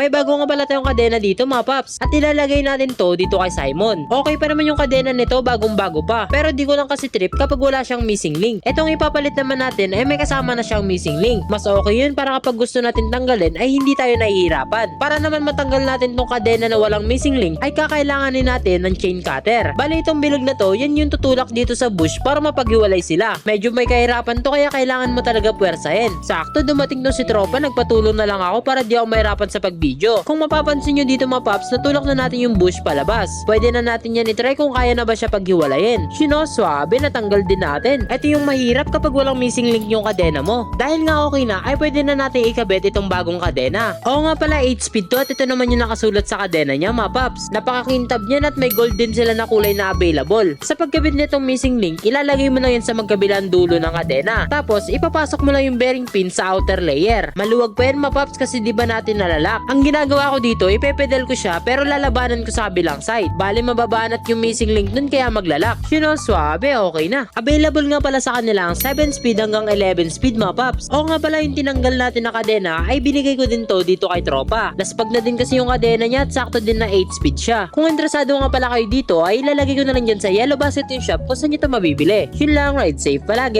May bago nga pala tayong kadena dito mga paps. At ilalagay natin to dito kay Simon. Okay pa naman yung kadena nito bagong bago pa. Pero di ko lang kasi trip kapag wala siyang missing link. Etong ipapalit naman natin ay may kasama na siyang missing link. Mas okay yun para kapag gusto natin tanggalin ay hindi tayo nahihirapan. Para naman matanggal natin tong kadena na walang missing link ay kakailanganin natin ng chain cutter. Bali itong bilog na to, yan yung tutulak dito sa bush para mapaghiwalay sila. Medyo may kahirapan to kaya kailangan mo talaga puwersahin. Sakto dumating to si tropa, nagpatulong na lang ako para di ako mahirapan sa pag-video. Kung mapapansin nyo dito mga paps, natulak na natin yung bush palabas. Pwede na natin yan itry kung kaya na ba siya paghiwalayin. Sino, swabe, natanggal din natin. Ito yung mahirap kapag walang missing link yung kadena mo. Dahil nga okay na, ay pwede na natin ikabit itong bagong kadena. Oo nga pala, 8 speed to at ito naman yung nakasulat sa kadena niya mga paps. Napakakintab niyan at may gold din sila na kulay na available. Sa pagkabit nitong missing link, ilalagay mo na yan sa magkabilang dulo ng kadena. Tapos, ipapasok mo lang yung bearing pin sa outer layer. Maluwag pa yan mga paps kasi di ba natin nalalak. Ang ginagawa ko dito, ipepedal ko siya pero lalabanan ko sa kabilang side. Bali mababanat yung missing link dun kaya maglalak. You swabe, okay na. Available nga pala sa kanila ang 7 speed hanggang 11 speed mga paps. O nga pala yung tinanggal natin na kadena ay binigay ko din to dito kay tropa. Naspag na din kasi yung kadena niya at sakto din na 8 speed siya. Kung interesado nga pala kayo dito ay ilalagay ko na lang dyan sa Yellow Basket yung shop kung saan nyo ito mabibili. Yun lang, ride safe palagi.